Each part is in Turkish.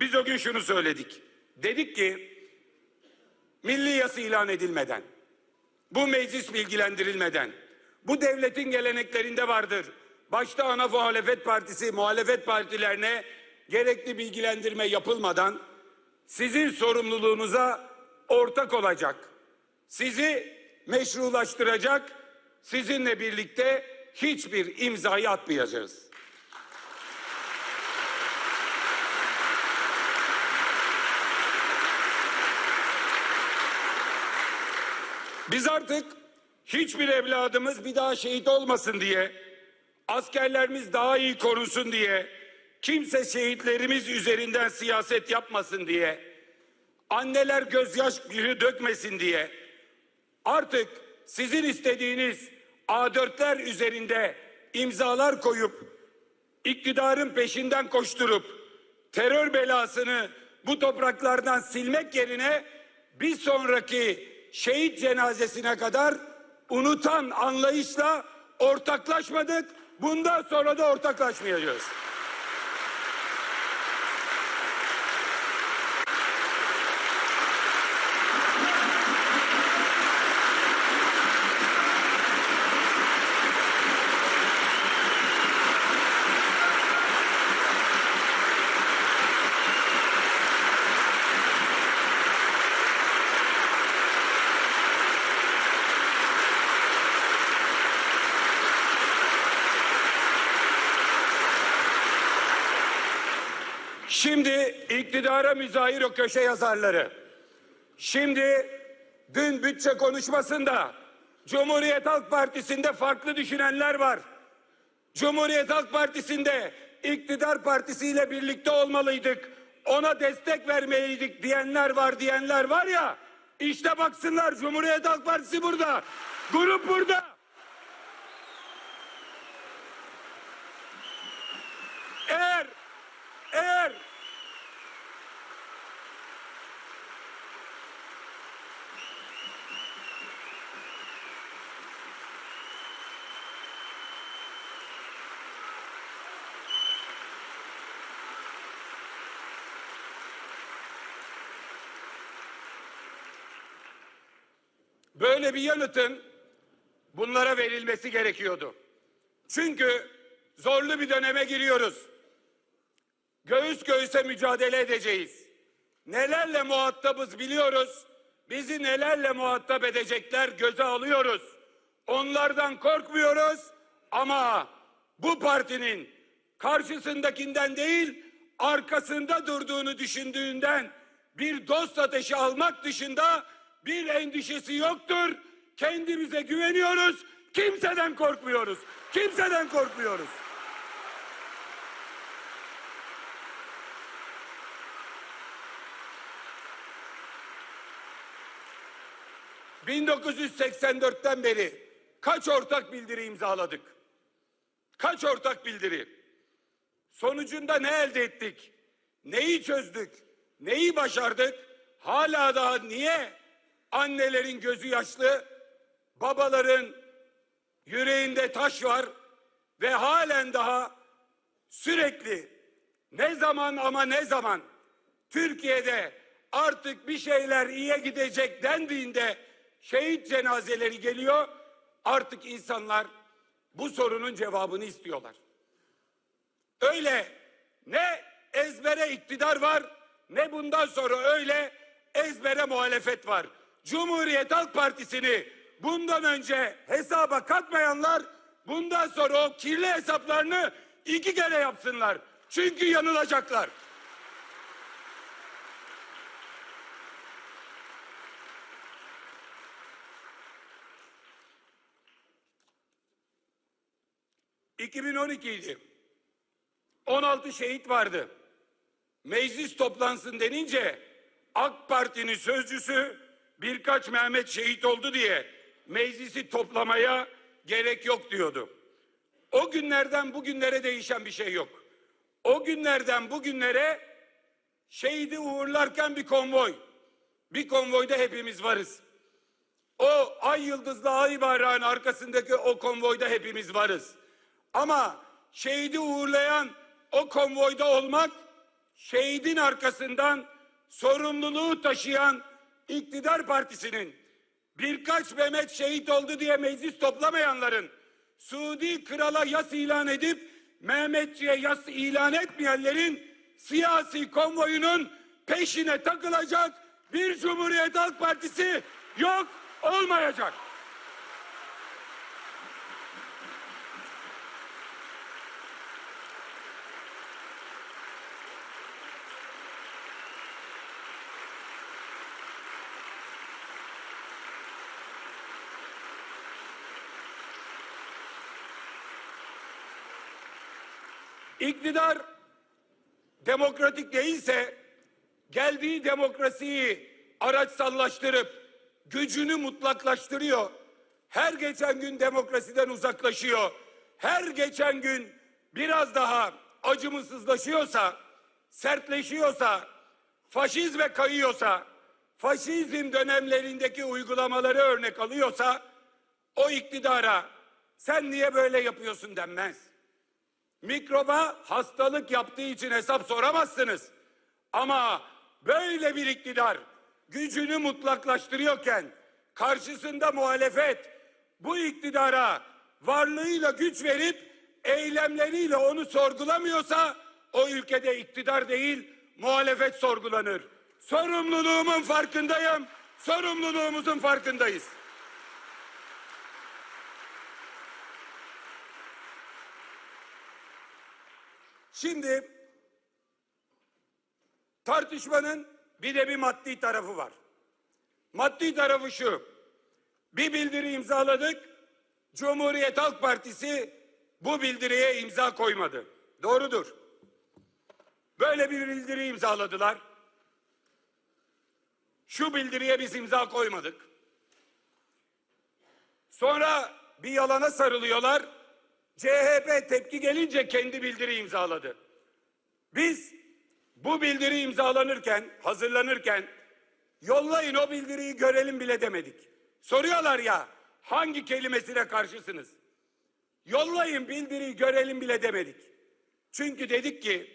Biz o gün şunu söyledik. Dedik ki milli yası ilan edilmeden, bu meclis bilgilendirilmeden, bu devletin geleneklerinde vardır. Başta ana muhalefet partisi, muhalefet partilerine gerekli bilgilendirme yapılmadan sizin sorumluluğunuza ortak olacak. Sizi meşrulaştıracak, sizinle birlikte hiçbir imzayı atmayacağız. Biz artık hiçbir evladımız bir daha şehit olmasın diye, askerlerimiz daha iyi korunsun diye, kimse şehitlerimiz üzerinden siyaset yapmasın diye, anneler gözyaşı dökmesin diye, artık sizin istediğiniz A4'ler üzerinde imzalar koyup, iktidarın peşinden koşturup, terör belasını bu topraklardan silmek yerine bir sonraki şehit cenazesine kadar unutan anlayışla ortaklaşmadık. Bundan sonra da ortaklaşmayacağız. Şimdi iktidara müzahir o köşe yazarları. Şimdi dün bütçe konuşmasında Cumhuriyet Halk Partisi'nde farklı düşünenler var. Cumhuriyet Halk Partisi'nde iktidar partisiyle birlikte olmalıydık. Ona destek vermeliydik diyenler var diyenler var ya. İşte baksınlar Cumhuriyet Halk Partisi burada. Grup burada. Eğer böyle bir yanıtın bunlara verilmesi gerekiyordu. Çünkü zorlu bir döneme giriyoruz. Göğüs göğüse mücadele edeceğiz. Nelerle muhatabız biliyoruz. Bizi nelerle muhatap edecekler göze alıyoruz. Onlardan korkmuyoruz ama bu partinin karşısındakinden değil arkasında durduğunu düşündüğünden bir dost ateşi almak dışında bir endişesi yoktur. Kendimize güveniyoruz. Kimseden korkmuyoruz. Kimseden korkmuyoruz. ...1984'ten beri kaç ortak bildiri imzaladık? Kaç ortak bildiri? Sonucunda ne elde ettik? Neyi çözdük? Neyi başardık? Hala daha niye annelerin gözü yaşlı, babaların yüreğinde taş var ve halen daha sürekli ne zaman ama ne zaman Türkiye'de artık bir şeyler iyiye gidecek dendiğinde şehit cenazeleri geliyor. Artık insanlar bu sorunun cevabını istiyorlar. Öyle ne ezbere iktidar var ne bundan sonra öyle ezbere muhalefet var. Cumhuriyet Halk Partisi'ni bundan önce hesaba katmayanlar bundan sonra o kirli hesaplarını iki kere yapsınlar. Çünkü yanılacaklar. ...2012 idi. 16 şehit vardı. Meclis toplansın denince AK Parti'nin sözcüsü birkaç Mehmet şehit oldu diye meclisi toplamaya gerek yok diyordu. O günlerden bugünlere değişen bir şey yok. O günlerden bugünlere şehidi uğurlarken bir konvoy. Bir konvoyda hepimiz varız. O ay yıldızlı ay bayrağın arkasındaki o konvoyda hepimiz varız. Ama şehidi uğurlayan o konvoyda olmak şehidin arkasından sorumluluğu taşıyan iktidar partisinin birkaç Mehmet şehit oldu diye meclis toplamayanların Suudi krala yas ilan edip Mehmetçiye yas ilan etmeyenlerin siyasi konvoyunun peşine takılacak bir Cumhuriyet Halk Partisi yok olmayacak. İktidar demokratik değilse geldiği demokrasiyi araçsallaştırıp gücünü mutlaklaştırıyor. Her geçen gün demokrasiden uzaklaşıyor. Her geçen gün biraz daha acımasızlaşıyorsa, sertleşiyorsa, faşizme kayıyorsa, faşizm dönemlerindeki uygulamaları örnek alıyorsa o iktidara sen niye böyle yapıyorsun denmez. Mikroba hastalık yaptığı için hesap soramazsınız. Ama böyle bir iktidar gücünü mutlaklaştırıyorken karşısında muhalefet bu iktidara varlığıyla güç verip eylemleriyle onu sorgulamıyorsa o ülkede iktidar değil muhalefet sorgulanır. Sorumluluğumun farkındayım. Sorumluluğumuzun farkındayız. Şimdi tartışmanın bir de bir maddi tarafı var. Maddi tarafı şu. Bir bildiri imzaladık. Cumhuriyet Halk Partisi bu bildiriye imza koymadı. Doğrudur. Böyle bir bildiri imzaladılar. Şu bildiriye biz imza koymadık. Sonra bir yalana sarılıyorlar. CHP tepki gelince kendi bildiri imzaladı. Biz bu bildiri imzalanırken, hazırlanırken yollayın o bildiriyi görelim bile demedik. Soruyorlar ya hangi kelimesine karşısınız? Yollayın bildiriyi görelim bile demedik. Çünkü dedik ki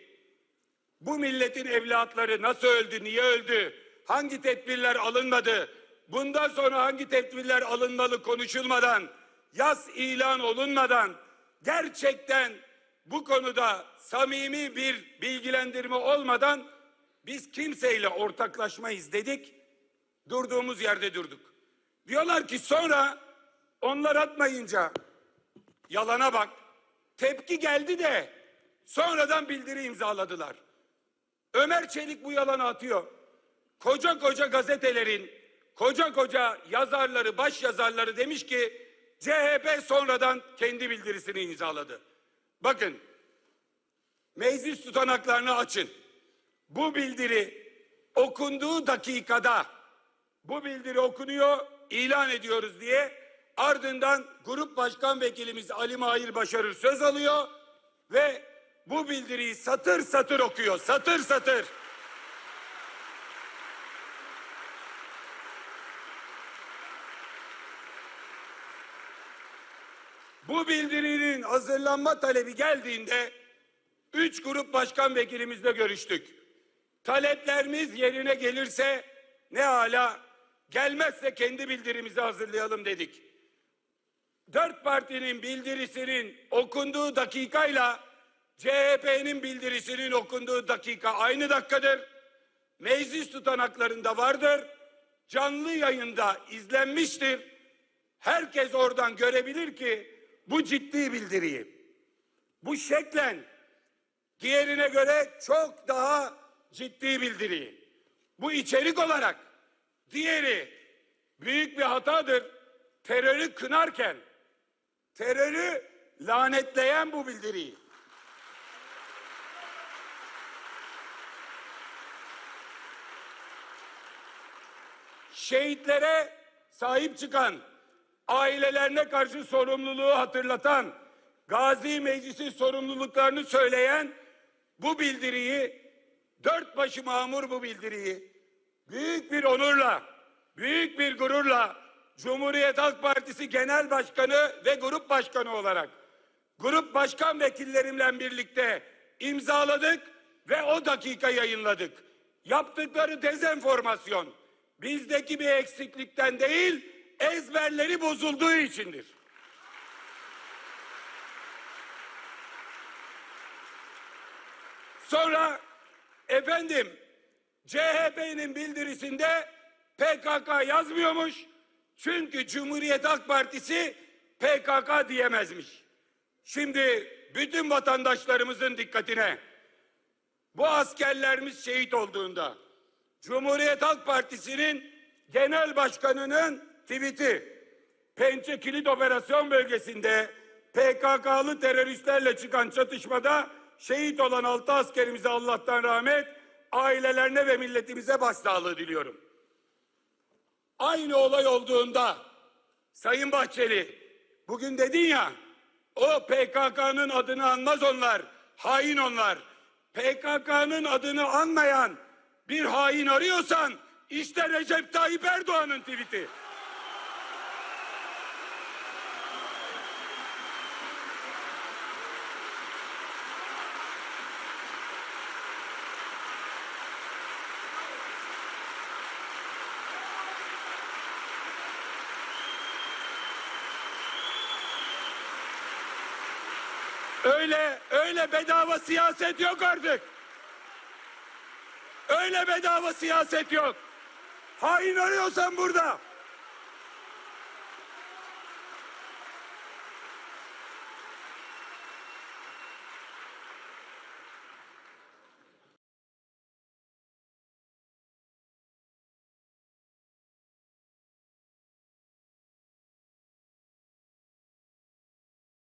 bu milletin evlatları nasıl öldü, niye öldü, hangi tedbirler alınmadı, bundan sonra hangi tedbirler alınmalı konuşulmadan, yas ilan olunmadan gerçekten bu konuda samimi bir bilgilendirme olmadan biz kimseyle ortaklaşmayız dedik. Durduğumuz yerde durduk. Diyorlar ki sonra onlar atmayınca yalana bak. Tepki geldi de sonradan bildiri imzaladılar. Ömer Çelik bu yalanı atıyor. Koca koca gazetelerin koca koca yazarları, baş yazarları demiş ki CHP sonradan kendi bildirisini imzaladı. Bakın meclis tutanaklarını açın. Bu bildiri okunduğu dakikada bu bildiri okunuyor, ilan ediyoruz diye ardından grup başkan vekilimiz Ali Mahir Başarır söz alıyor ve bu bildiriyi satır satır okuyor. Satır satır. Bu bildirinin hazırlanma talebi geldiğinde üç grup başkan vekilimizle görüştük. Taleplerimiz yerine gelirse ne hala gelmezse kendi bildirimizi hazırlayalım dedik. Dört partinin bildirisinin okunduğu dakikayla CHP'nin bildirisinin okunduğu dakika aynı dakikadır. Meclis tutanaklarında vardır. Canlı yayında izlenmiştir. Herkes oradan görebilir ki bu ciddi bildiriyi. Bu şeklen diğerine göre çok daha ciddi bildiriyi. Bu içerik olarak diğeri büyük bir hatadır. Terörü kınarken terörü lanetleyen bu bildiriyi. Şehitlere sahip çıkan ailelerine karşı sorumluluğu hatırlatan, Gazi Meclisi sorumluluklarını söyleyen bu bildiriyi, dört başı mamur bu bildiriyi, büyük bir onurla, büyük bir gururla Cumhuriyet Halk Partisi Genel Başkanı ve Grup Başkanı olarak grup başkan vekillerimle birlikte imzaladık ve o dakika yayınladık. Yaptıkları dezenformasyon bizdeki bir eksiklikten değil, ezberleri bozulduğu içindir. Sonra efendim CHP'nin bildirisinde PKK yazmıyormuş. Çünkü Cumhuriyet Halk Partisi PKK diyemezmiş. Şimdi bütün vatandaşlarımızın dikkatine bu askerlerimiz şehit olduğunda Cumhuriyet Halk Partisi'nin genel başkanının tweet'i Pençe Kilit Operasyon Bölgesi'nde PKK'lı teröristlerle çıkan çatışmada şehit olan altı askerimize Allah'tan rahmet, ailelerine ve milletimize başsağlığı diliyorum. Aynı olay olduğunda Sayın Bahçeli bugün dedin ya o PKK'nın adını anmaz onlar, hain onlar. PKK'nın adını anmayan bir hain arıyorsan işte Recep Tayyip Erdoğan'ın tweet'i. Öyle öyle bedava siyaset yok artık. Öyle bedava siyaset yok. Hain arıyorsan burada.